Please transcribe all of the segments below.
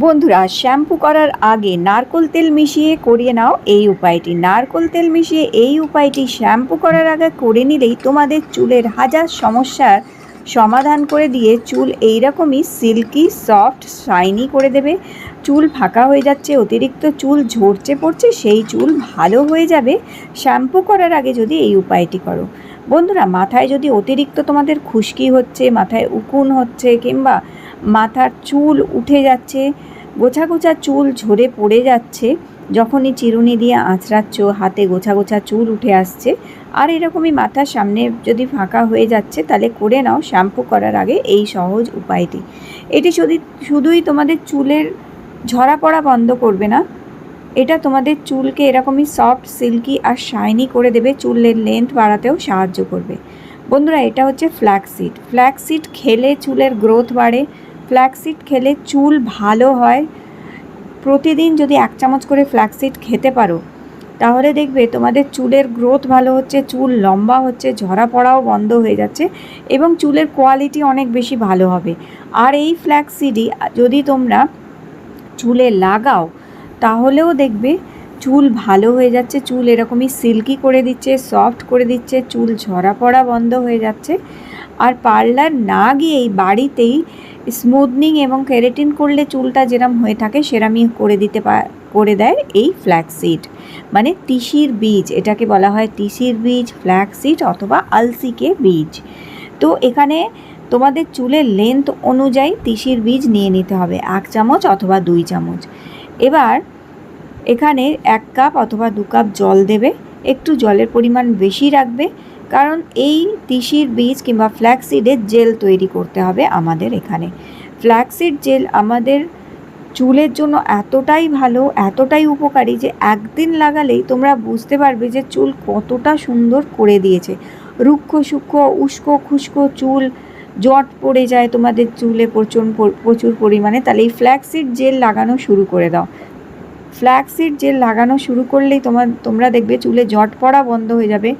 বন্ধুরা, শ্যাম্পু করার আগে নারকোল তেল মিশিয়ে করিয়ে নাও এই উপায়টি। নারকোল তেল মিশিয়ে এই উপায়টি শ্যাম্পু করার আগে করে নিলেই তোমাদের চুলের হাজার সমস্যার সমাধান করে দিয়ে চুল এইরকমই সিল্কি, সফট, শাইনি করে দেবে। চুল ফাঁকা হয়ে যাচ্ছে, অতিরিক্ত চুল ঝরছে পড়ছে, সেই চুল ভালো হয়ে যাবে। শ্যাম্পু করার আগে যদি এই উপায়টি করো। বন্ধুরা, মাথায় যদি অতিরিক্ত তোমাদের খুশকি হচ্ছে, মাথায় উকুন হচ্ছে কিংবা মাথার চুল উঠে যাচ্ছে গোছা গোছা চুল ঝরে পড়ে যাচ্ছে, যখনই চিরুনি দিয়ে আঁচড়াচ্ছ, হাতে গোছা গোছা চুল উঠে আসছে। আর এরকমই মাথার সামনে যদি ফাঁকা হয়ে যাচ্ছে, তাহলে করে নাও শ্যাম্পু করার আগে এই সহজ উপায়টি। এটি শুধু, শুধুই তোমাদের চুলের ঝরা পড়া বন্ধ করবে না, এটা তোমাদের চুলকে এরকমই সফট, সিল্কি আর শাইনি করে দেবে, চুলের লেন্থ বাড়াতেও সাহায্য করবে। বন্ধুরা, এটা হচ্ছে ফ্ল্যাক্সিড। ফ্ল্যাক্সিড খেলে চুলের গ্রোথ বাড়ে ফ্ল্যাক্সিড খেলে চুল ভালো হয়। প্রতিদিন যদি এক চামচ করে ফ্ল্যাক্সিড খেতে পারো, তাহলে দেখবে তোমাদের চুলের গ্রোথ ভালো হচ্ছে, চুল লম্বা হচ্ছে, ঝরা পড়াও বন্ধ হয়ে যাচ্ছে এবং চুলের কোয়ালিটি অনেক বেশি ভালো হবে। আর এই ফ্ল্যাক্সিডই যদি তোমরা চুলে লাগাও, তাহলেও দেখবে চুল ভালো হয়ে যাচ্ছে, চুল এরকমই সিল্কি করে দিচ্ছে সফট করে দিচ্ছে, চুল ঝরা পড়া বন্ধ হয়ে যাচ্ছে। আর পার্লার না গিয়েই বাড়িতেই স্মুথনিং এবং কেরেটিন করলে চুলটা যেরম হয়ে থাকে, সেরামই করে দিতে করে দেয় এই ফ্ল্যাক্সিড মানে তিসির বীজ, এটাকে বলা হয় তিসির বীজ ফ্ল্যাক্সিড অথবা আলসিকে বীজ। তো এখানে তোমাদের চুলের লেন্থ অনুযায়ী তিসির বীজ নিয়ে নিতে হবে, এক চামচ অথবা দুই চামচ। এবার এখানে এক কাপ অথবা দু কাপ জল দেবে, একটু জলের পরিমাণ বেশি রাখবে কারণ এই তিসির বীজ কিংবা ফ্ল্যাক্সিডের জেল তৈরি করতে হবে আমাদের এখানে। ফ্ল্যাক্সিড জেল আমাদের চুলের জন্য এতটাই ভালো, এতটাই উপকারী যে একদিন লাগালেই তোমরা বুঝতে পারবে যে চুল কতটা সুন্দর করে দিয়েছে। রুক্ষ, সূক্ষ্ম, উস্কো, খুস্কো চুল জট পড়ে যায় তোমাদের চুলে প্রচুর প্রচুর পরিমাণে। তাহলে এই ফ্ল্যাক্সিড জেল লাগানো শুরু করে দাও। ফ্ল্যাক্সিড জেল লাগানো শুরু করলেই তোমার তোমরা দেখবে চুলে জট পড়া বন্ধ হয়ে যাবে।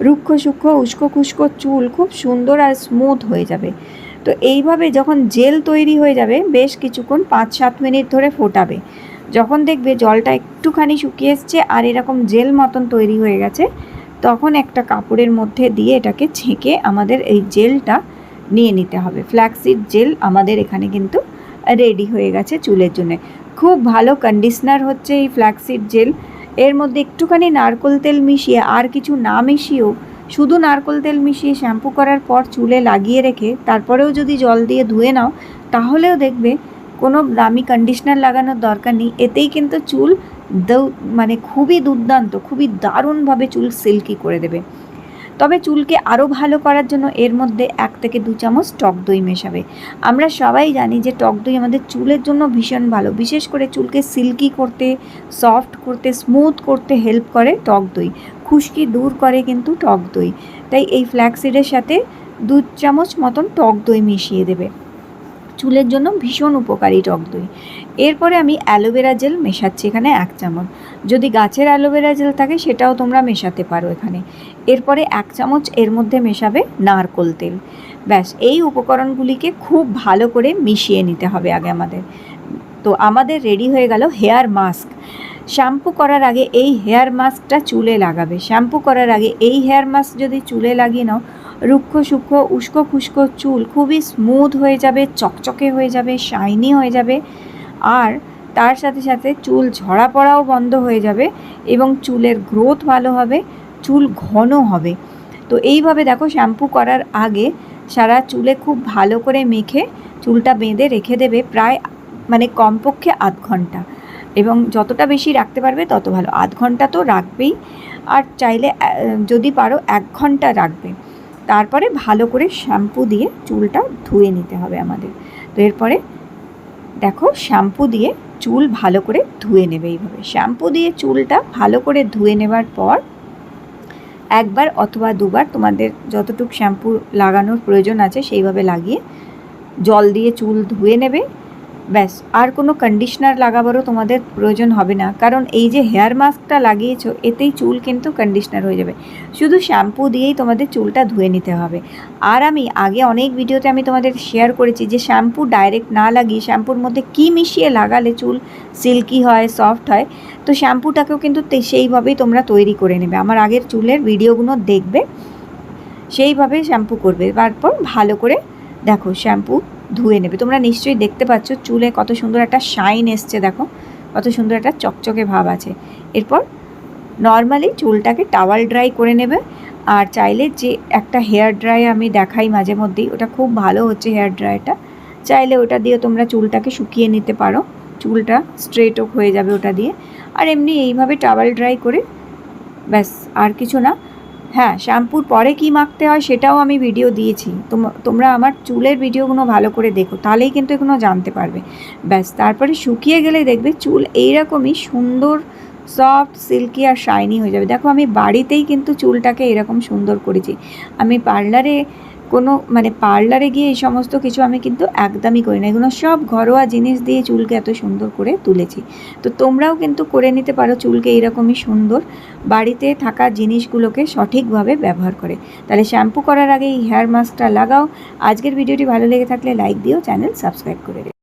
রুক্ষ সূক্ষ্ম, উস্কো খুস্কো, চুল খুব সুন্দর আর স্মুথ হয়ে যাবে। তো এইভাবে যখন জেল তৈরি হয়ে যাবে, বেশ কিছুক্ষণ পাঁচ সাত মিনিট ধরে ফোটাবে। যখন দেখবে জলটা একটুখানি শুকিয়ে এসছে আর এরকম জেল মতন তৈরি হয়ে গেছে, তখন একটা কাপড়ের মধ্যে দিয়ে এটাকে ছেঁকে আমাদের এই জেলটা নিয়ে নিতে হবে। ফ্ল্যাক্সিড জেল আমাদের এখানে কিন্তু রেডি হয়ে গেছে চুলের জন্য। খুব ভালো কন্ডিশনার হচ্ছে এই ফ্ল্যাক্সিড জেল এর মধ্যে একটুখানি নারকোল তেল মিশিয়ে আর কিছু না মিশিয়েও শুধু নারকোল তেল মিশিয়ে শ্যাম্পু করার পর চুলে লাগিয়ে রেখে তারপরেও যদি জল দিয়ে ধুয়ে নাও, তাহলেও দেখবে কোনো দামি কন্ডিশনার লাগানোর দরকার নেই। এতেই কিন্তু চুল মানে খুবই দুর্দান্ত, খুবই দারুণভাবে চুল সিল্কি করে দেবে। তবে চুলকে আরও ভালো করার জন্য এর মধ্যে এক থেকে দু চামচ টক দই মেশাবে। আমরা সবাই জানি যে টক দই আমাদের চুলের জন্য ভীষণ ভালো। বিশেষ করে চুলকে সিল্কি করতে, সফট করতে, স্মুথ করতে হেল্প করে টক দই। খুশকি দূর করে কিন্তু টক দই। তাই এই ফ্ল্যাক্সিডের সাথে দু চামচ মতন টক দই মিশিয়ে দেবে। চুলের জন্য ভীষণ উপকারী টক দই। এরপরে আমি অ্যালোভেরা জেল মেশাচ্ছি এখানে এক চামচ। যদি গাছের অ্যালোভেরা জেল থাকে, সেটাও তোমরা মেশাতে পারো এখানে। এরপরে এক চামচ এর মধ্যে মেশাবে নারকোল তেল। ব্যাস, এই উপকরণগুলিকে খুব ভালো করে মিশিয়ে নিতে হবে আগে আমাদের। তো আমাদের রেডি হয়ে গেল হেয়ার মাস্ক। শ্যাম্পু করার আগে এই হেয়ার মাস্কটা চুলে লাগাবে। শ্যাম্পু করার আগে এই হেয়ার মাস্ক যদি চুলে লাগিয়ে নাও রুক্ষ সূক্ষ্ম উস্কো, খুস্কো, চুল খুবই স্মুথ হয়ে যাবে, চকচকে হয়ে যাবে শাইনি হয়ে যাবে। আর তার সাথে সাথে চুল ঝরা পড়াও বন্ধ হয়ে যাবে এবং চুলের গ্রোথ ভালো হবে, চুল ঘন হবে। তো এইভাবে দেখো শ্যাম্পু করার আগে সারা চুলে খুব ভালো করে মেখে চুলটা বেঁধে রেখে দেবে প্রায় মানে কমপক্ষে আধ ঘণ্টা। এবং যতটা বেশি রাখতে পারবে তত ভালো। আধ ঘণ্টা তো রাখবেই। আর চাইলে যদি পারো এক ঘণ্টা রাখবে। তারপরে ভালো করে শ্যাম্পু দিয়ে চুলটা ধুয়ে নিতে হবে আমাদের। তো এরপরে দেখো, শ্যাম্পু দিয়ে চুল ভালো করে ধুয়ে নেবে এইভাবে। শ্যাম্পু দিয়ে চুলটা ভালো করে ধুয়ে নেবার পর একবার অথবা দুবার তোমাদের যতটুকু শ্যাম্পু লাগানোর প্রয়োজন আছে সেইভাবে লাগিয়ে জল দিয়ে চুল ধুয়ে নেবে। ব্যাস, আর কোনো কন্ডিশনার লাগাবারও তোমাদের প্রয়োজন হবে না। কারণ এই যে হেয়ার মাস্কটা লাগিয়েছো, এতেই চুল কিন্তু কন্ডিশনার হয়ে যাবে। শুধু শ্যাম্পু দিয়েই তোমাদের চুলটা ধুয়ে নিতে হবে। আর আমি আগে অনেক ভিডিওতে আমি তোমাদের শেয়ার করেছি যে শ্যাম্পু ডাইরেক্ট না লাগিয়ে শ্যাম্পুর মধ্যে কী মিশিয়ে লাগালে চুল সিল্কি হয় সফট হয়, তো শ্যাম্পুটাকেও কিন্তু সেইভাবেই তোমরা তৈরি করে নেবে। আমার আগের চুলের ভিডিওগুলো দেখবে, সেইভাবে শ্যাম্পু করবে। তারপর ভালো করে দেখো শ্যাম্পু ধুয়ে নেবে। তোমরা নিশ্চয়ই দেখতে পাচ্ছ চুলে কত সুন্দর একটা শাইন এসছে, দেখো। কত সুন্দর একটা চকচকে ভাব আছে। এরপর নর্মালি চুলটাকে টাওয়াল ড্রাই করে নেবে। আর চাইলে যে একটা হেয়ার ড্রাই আমি দেখাই মাঝে মধ্যেই, ওটা খুব ভালো হচ্ছে হেয়ার ড্রাইটা। চাইলে ওটা দিয়ে তোমরা চুলটাকে শুকিয়ে নিতে পারো। চুলটা স্ট্রেটও হয়ে যাবে ওটা দিয়ে। আর এমনি এইভাবে টাওয়াল ড্রাই করে, ব্যাস, আর কিছু না। হ্যাঁ শ্যাম্পুর পরে কি মাখতে হয় সেটাও আমি ভিডিও দিয়েছি। তোম- তোমরা আমার চুলের ভিডিওগুলো ভালো করে দেখো, তাহলেই কিন্তু এগুলো জানতে পারবে। ব্যাস, তারপরে শুকিয়ে গেলে দেখবে চুল এইরকমই সুন্দর সফট সিল্কি আর শাইনি হয়ে যাবে। দেখো আমি বাড়িতেই কিন্তু চুলটাকে এরকম সুন্দর করেছি। আমি পার্লারে কোনো মানে পার্লারে গিয়ে এই সমস্ত কিছু আমি কিন্তু একদমই করি না। এগুলো সব ঘরোয়া জিনিস দিয়ে চুলকে এত সুন্দর করে তুলেছি। তো তোমরাও কিন্তু করে নিতে পারো চুলকে এইরকমই সুন্দর। বাড়িতে থাকা জিনিসগুলোকে সঠিকভাবে ব্যবহার করে। তাহলে শ্যাম্পু করার আগে এই হেয়ার মাস্কটা লাগাও। আজকের ভিডিওটি ভালো লেগে থাকলে লাইক দিও চ্যানেল সাবস্ক্রাইব করে